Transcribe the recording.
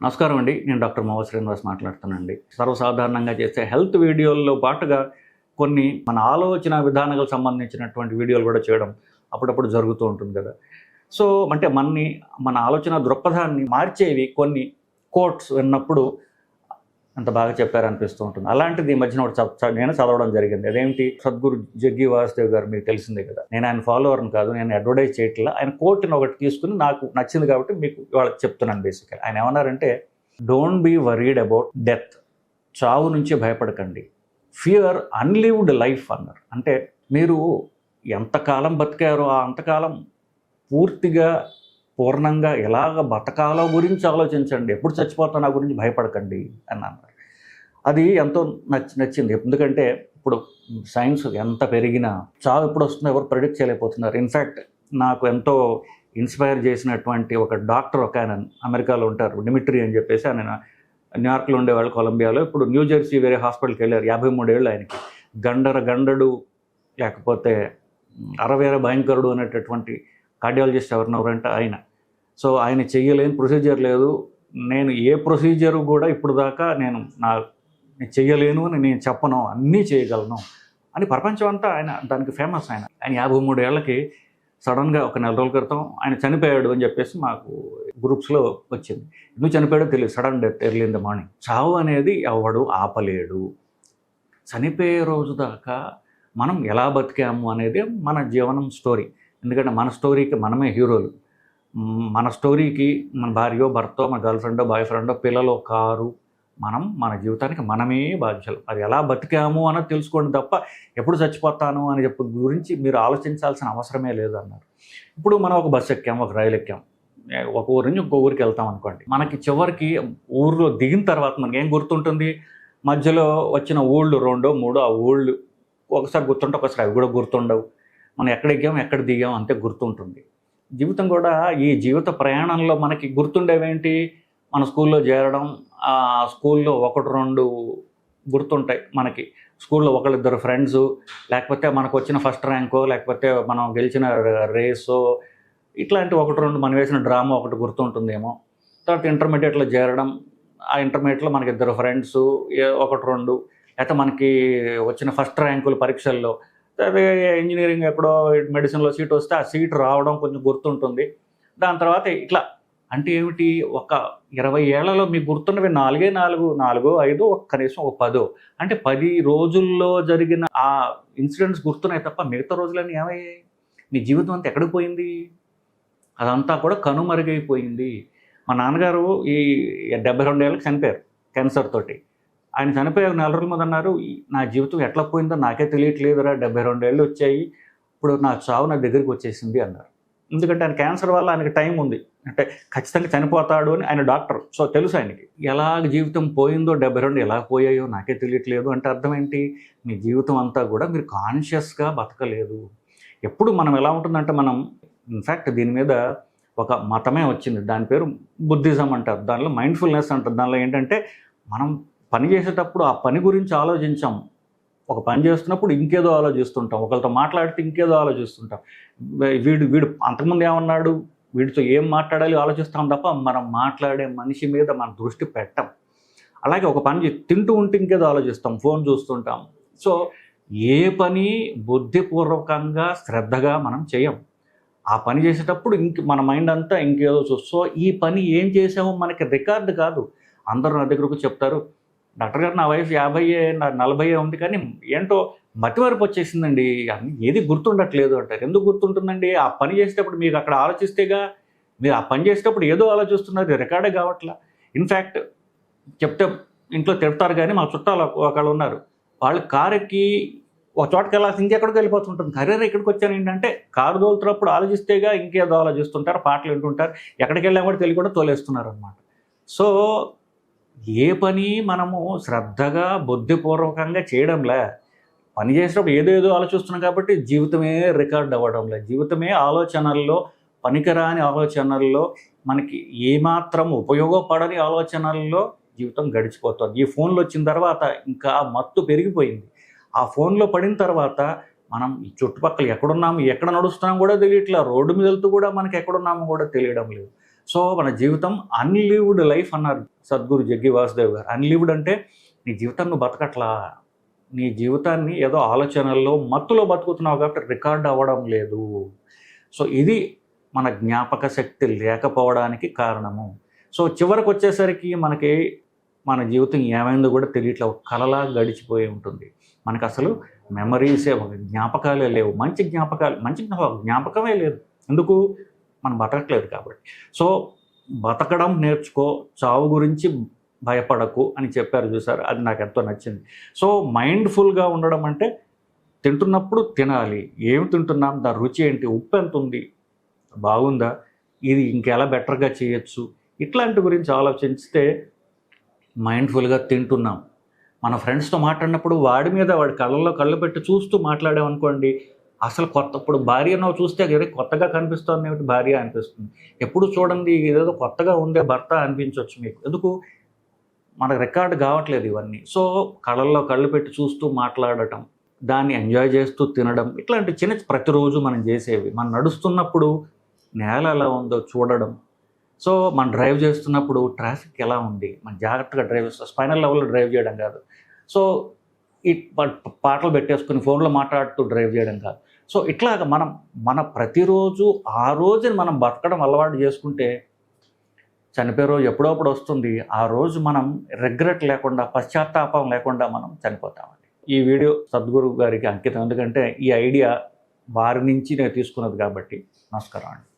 నమస్కారం అండి. నేను డాక్టర్ మోవ శ్రీనివాస్ మాట్లాడుతున్నానండి. సర్వసాధారణంగా చేసే హెల్త్ వీడియోల్లో పాటుగా కొన్ని మన ఆలోచన విధానాలకు సంబంధించినటువంటి వీడియోలు కూడా చేయడం అప్పుడప్పుడు జరుగుతూ ఉంటుంది కదా. సో అంటే మనని మన ఆలోచన దృక్పథాన్ని మార్చేవి కొన్ని కోట్స్ విన్నప్పుడు అంత బాగా చెప్పారనిపిస్తూ ఉంటుంది. అలాంటిది ఈ మధ్యన ఒకటి చ- నేను చదవడం జరిగింది. అదేంటి సద్గురు జగ్గి వాసుదేవ్ గారు మీకు తెలిసిందే కదా. నేను ఆయన ఫాలోవర్ని కాదు నేను అడ్వర్టైజ్ చేయట్లా. ఆయన కోర్టుని ఒకటి తీసుకుని నాకు నచ్చింది కాబట్టి మీకు వాళ్ళకి చెప్తున్నాను బేసికల్ ఆయన ఏమన్నారంటే don't be worried about death చావు నుంచి భయపడకండి. ఫియర్ అన్లివ్డ్ లైఫ్ అన్నారు. అంటే మీరు ఎంతకాలం బతికారో ఆ అంతకాలం పూర్తిగా పూర్ణంగా ఎలాగ బతకాలో గురించి ఆలోచించండి. ఎప్పుడు చచ్చిపోతానో నా గురించి భయపడకండి అని అన్నారు. అది ఎంతో నచ్చి నచ్చింది. ఎందుకంటే ఇప్పుడు సైన్స్ ఎంత పెరిగినా చావు ఎప్పుడు వస్తుందో ఎవరు ప్రెడిక్ట్ చేయలేకపోతున్నారు. ఇన్ఫ్యాక్ట్ నాకు ఎంతో ఇన్స్పైర్ చేసినటువంటి ఒక డాక్టర్ ఒక ఆయన అమెరికాలో ఉంటారు డిమిట్రీ అని చెప్పేసి ఆయన న్యూయార్క్లో ఉండేవాళ్ళు కొలంబియాలో. ఇప్పుడు న్యూ జెర్సీ వేరే హాస్పిటల్కి వెళ్ళారు యాభై మూడేళ్ళు ఆయనకి. గండర గండడు లేకపోతే అరవేర భయంకరుడు అనేటటువంటి కార్డియాలజిస్ట్ ఎవరినెవరంటే ఆయన. సో ఆయన చెయ్యలేని ప్రొసీజర్ లేదు. నేను ఏ ప్రొసీజర్ కూడా ఇప్పుడు దాకా నేను నా నేను చెయ్యలేను అని నేను చెప్పను అన్నీ చేయగలను అని ప్రపంచం అంతా ఆయన దానికి ఫేమస్ ఆయన. ఆయన యాభై మూడు ఏళ్ళకి సడన్గా ఒక నెల రోజుల క్రితం ఆయన చనిపోయాడు అని చెప్పేసి మాకు గ్రూప్స్లో వచ్చింది. ఎందుకు చనిపోయాడో తెలియదు. Sudden death early in the morning. చావు అనేది ఎవడు ఆపలేడు. చనిపోయే రోజు దాకా మనం ఎలా బతికాము అనేది మన జీవనం స్టోరీ. ఎందుకంటే మన స్టోరీకి మనమే హీరోలు. మన స్టోరీకి మన భార్యో భర్తో మన గర్ల్ ఫ్రెండో బాయ్ ఫ్రెండో పిల్లలు కారు మనం మన జీవితానికి మనమే బాధ్యులు. అది ఎలా బతికాము అన్నది తెలుసుకోండి తప్ప ఎప్పుడు చచ్చిపోతాను అని చెప్పి గురించి మీరు ఆలోచించాల్సిన అవసరమే లేదు అన్నారు ఇప్పుడు మనం ఒక బస్సు ఎక్కాం ఒక రైలు ఎక్కాం. ఒక ఊరు నుంచి ఇంకో ఊరికి వెళ్తాం అనుకోండి. మనకి చివరికి ఊర్లో దిగిన తర్వాత మనకి ఏం గుర్తుంటుంది? మధ్యలో వచ్చిన ఊళ్ళు రెండో మూడో ఆ ఊళ్ళు ఒకసారి గుర్తుంటే ఒకసారి అవి కూడా గుర్తుండవు. మనం ఎక్కడ ఎక్కాం ఎక్కడ దిగాం అంతే గుర్తుంటుంది. జీవితం కూడా ఈ జీవిత ప్రయాణంలో మనకి గుర్తుండేవేంటి? మన స్కూల్లో చేరడం ఆ స్కూల్లో ఒకటి రెండు గుర్తుంటాయి మనకి. స్కూల్లో ఒకళ్ళిద్దరు ఫ్రెండ్స్ లేకపోతే మనకు వచ్చిన ఫస్ట్ ర్యాంకో లేకపోతే మనం గెలిచిన రేసో ఇట్లాంటి ఒకటి రెండు మనం వేసిన డ్రామా ఒకటి గుర్తుంటుందేమో. తర్వాత ఇంటర్మీడియట్లో చేరడం ఆ ఇంటర్మీడియట్లో మనకి ఇద్దరు ఫ్రెండ్స్ ఒకటి రెండు లేకపోతే మనకి వచ్చిన ఫస్ట్ ర్యాంకులు పరీక్షల్లో ఇంజనీరింగ్ ఎక్కడో మెడిసిన్లో సీట్ వస్తే ఆ సీట్ రావడం కొంచెం గుర్తుంటుంది. దాని తర్వాత ఇట్లా అంటే ఏమిటి? ఒక ఇరవై ఏళ్ళలో మీకు గుర్తున్నవి నాలుగే నాలుగు నాలుగో ఐదు ఒక కనీసం ఒక పదో. అంటే పది రోజుల్లో జరిగిన ఆ ఇన్సిడెంట్స్ గుర్తున్నాయి తప్ప మిగతా రోజులన్నీ ఏమయ్యాయి? మీ జీవితం అంతా ఎక్కడికి పోయింది? అదంతా కూడా కనుమరుగైపోయింది. మా నాన్నగారు ఈ డెబ్బై రెండు ఏళ్ళకి చనిపోయారు క్యాన్సర్ తోటి. ఆయన చనిపోయే నెల రోజుల మీద అన్నారు నా జీవితం ఎట్లా పోయిందో నాకే తెలియట్లేదురా డెబ్బై రెండేళ్ళు వచ్చాయి ఇప్పుడు నా చావు నా దగ్గరికి వచ్చేసింది అన్నారు. ఎందుకంటే ఆయన క్యాన్సర్ వల్ల ఆయనకి టైం ఉంది. అంటే ఖచ్చితంగా చనిపోతాడు అని ఆయన డాక్టర్ సో తెలుసు ఆయనకి. ఎలా జీవితం పోయిందో డెబ్బై రెండు ఎలా పోయాయో నాకే తెలియట్లేదు అంటే అర్థం ఏంటి? మీ జీవితం అంతా కూడా మీరు కాన్షియస్గా బతకలేదు. ఎప్పుడు మనం ఎలా ఉంటుందంటే మనం ఇన్ఫ్యాక్ట్ దీని మీద ఒక మతమే వచ్చింది. దాని పేరు బుద్ధిజం అంటారు. దానిలో మైండ్ఫుల్నెస్ అంటారు. దానిలో ఏంటంటే మనం పని చేసేటప్పుడు ఆ పని గురించి ఆలోచించాం. ఒక పని చేస్తున్నప్పుడు ఇంకేదో ఆలోచిస్తుంటాం. ఒకరితో మాట్లాడితే ఇంకేదో ఆలోచిస్తుంటాం. వీడు వీడు అంతకుముందు ఏమన్నాడు? వీడితో ఏం మాట్లాడాలి ఆలోచిస్తాం తప్ప మనం మాట్లాడే మనిషి మీద మన దృష్టి పెట్టం. అలాగే ఒక పని చే- తింటూ ఉంటే ఇంకేదో ఆలోచిస్తాం. ఫోన్ చూస్తుంటాం. సో ఏ పని బుద్ధిపూర్వకంగా శ్రద్ధగా మనం చేయం. ఆ పని చేసేటప్పుడు ఇంక మన మైండ్ అంతా ఇంకేదో చూస్తూ సో ఈ పని ఏం చేసామో మనకి రికార్డు కాదు. అందరూ నా దగ్గరకు చెప్తారు డాక్టర్ గారు నా వయసు యాభై నా నలభై ఉంది కానీ ఏంటో మతివరపు వచ్చేసిందండి. అన్ని ఏది గుర్తుండట్లేదు అంటారు. ఎందుకు గుర్తుంటుందండి? ఆ పని చేసేటప్పుడు మీకు అక్కడ ఆలోచిస్తేగా మీరు ఆ పని చేసేటప్పుడు ఏదో ఆలోచిస్తున్నారు. రికార్డే కావట్లా. ఇన్ఫ్యాక్ట్ చెప్తే ఇంట్లో తిడతారు కానీ మా చుట్టాలు ఒకళ్ళు ఉన్నారు. వాళ్ళు కారుకి ఒక చోటకి వెళ్ళాల్సి ఇంకెక్కడికి వెళ్ళిపోతుంటుంది. కరీర్ ఇక్కడికి వచ్చాను ఏంటంటే కారు తోలుతున్నప్పుడు ఆలోచిస్తేగా ఇంకేదో ఆలోచిస్తుంటారు పాటలు వింటుంటారు. ఎక్కడికి వెళ్ళాం కూడా తోలేస్తున్నారు అనమాట సో ఏ పని మనము శ్రద్ధగా బుద్ధిపూర్వకంగా చేయడంలే. పని చేసేటప్పుడు ఏదో ఏదో ఆలోచిస్తున్నాం కాబట్టి జీవితమే రికార్డ్ అవ్వడంలే. జీవితమే ఆలోచనల్లో పనికిరాని ఆలోచనల్లో మనకి ఏమాత్రం ఉపయోగపడని ఆలోచనల్లో జీవితం గడిచిపోతుంది. ఈ ఫోన్లు వచ్చిన తర్వాత ఇంకా మత్తు పెరిగిపోయింది. ఆ ఫోన్లో పడిన తర్వాత మనం ఈ చుట్టుపక్కల ఎక్కడున్నాము ఎక్కడ నడుస్తున్నాం కూడా తెలియట్లేదు. రోడ్డు మీద వెళ్తూ కూడా మనకి ఎక్కడున్నామో కూడా తెలియడం లేదు. సో మన జీవితం అన్లీవ్డ్ లైఫ్ అన్నారు సద్గురు జగ్గి వాసుదేవ్ గారు. అన్లీవ్డ్ అంటే నీ జీవితం నువ్వు బతకట్లా. నీ జీవితాన్ని ఏదో ఆలోచనల్లో మత్తులో బతుకుతున్నావు కాబట్టి రికార్డ్ అవ్వడం లేదు. సో ఇది మన జ్ఞాపక శక్తి లేకపోవడానికి కారణము. సో చివరికి వచ్చేసరికి మనకి మన జీవితం ఏమైందో కూడా తెలియట్లే ఒక కలలా గడిచిపోయి ఉంటుంది. మనకు అసలు మెమరీసే ఒక జ్ఞాపకాలే లేవు. మంచి జ్ఞాపకాలు మంచి జ్ఞాప- జ్ఞాపకమే లేదు. ఎందుకు? మనం బతకట్లేదు కాబట్టి. సో బతకడం నేర్చుకో చావు గురించి భయపడకు అని చెప్పారు చూసారు? అది నాకు ఎంతో నచ్చింది. సో మైండ్ఫుల్గా ఉండడం అంటే తింటున్నప్పుడు తినాలి. ఏమి తింటున్నాం? దాని రుచి ఏంటి? ఉప్పు ఎంత ఉంది? బాగుందా? ఇది ఇంకెలా బెటర్గా చేయొచ్చు? ఇట్లాంటి గురించి ఆలోచిస్తే మైండ్ఫుల్గా తింటున్నాం. మన ఫ్రెండ్స్తో మాట్లాడినప్పుడు వాడి మీద వాడి కళ్ళల్లో కళ్ళు పెట్టి చూస్తూ మాట్లాడామనుకోండి అసలు కొత్త ఇప్పుడు భార్యనో చూస్తే అదే కొత్తగా కనిపిస్తుంది ఏమిటి భార్య అనిపిస్తుంది. ఎప్పుడు చూడండి ఏదో కొత్తగా ఉండే భర్త అనిపించవచ్చు మీకు. ఎందుకు? మనకు రికార్డు కావట్లేదు ఇవన్నీ. సో కళ్ళల్లో కళ్ళు పెట్టి చూస్తూ మాట్లాడటం దాన్ని ఎంజాయ్ చేస్తూ తినడం ఇట్లాంటి చిన్న ప్రతిరోజు మనం చేసేవి. మనం నడుస్తున్నప్పుడు నేల ఎలా ఉందో చూడడం. సో మనం డ్రైవ్ చేస్తున్నప్పుడు ట్రాఫిక్ ఎలా ఉంది? మనం జాగ్రత్తగా డ్రైవ్ చేస్తాం స్పైనల్ లెవెల్లో డ్రైవ్ చేయడం కాదు. సో ఈ పాటలు పెట్టేసుకుని ఫోన్లో మాట్లాడుతూ డ్రైవ్ చేయడం కాదు. సో ఇట్లాగ మనం మన ప్రతిరోజు ఆ రోజుని మనం బతకడం అలవాటు చేసుకుంటే చనిపోయే రోజు ఎప్పుడోప్పుడు వస్తుంది. ఆ రోజు మనం రిగ్రెట్ లేకుండా పశ్చాత్తాపం లేకుండా మనం చనిపోతామండి. ఈ వీడియో సద్గురు గారికి అంకితం. ఎందుకంటే ఈ ఐడియా వారి నుంచి నేను తీసుకున్నది కాబట్టి నమస్కారం అండి.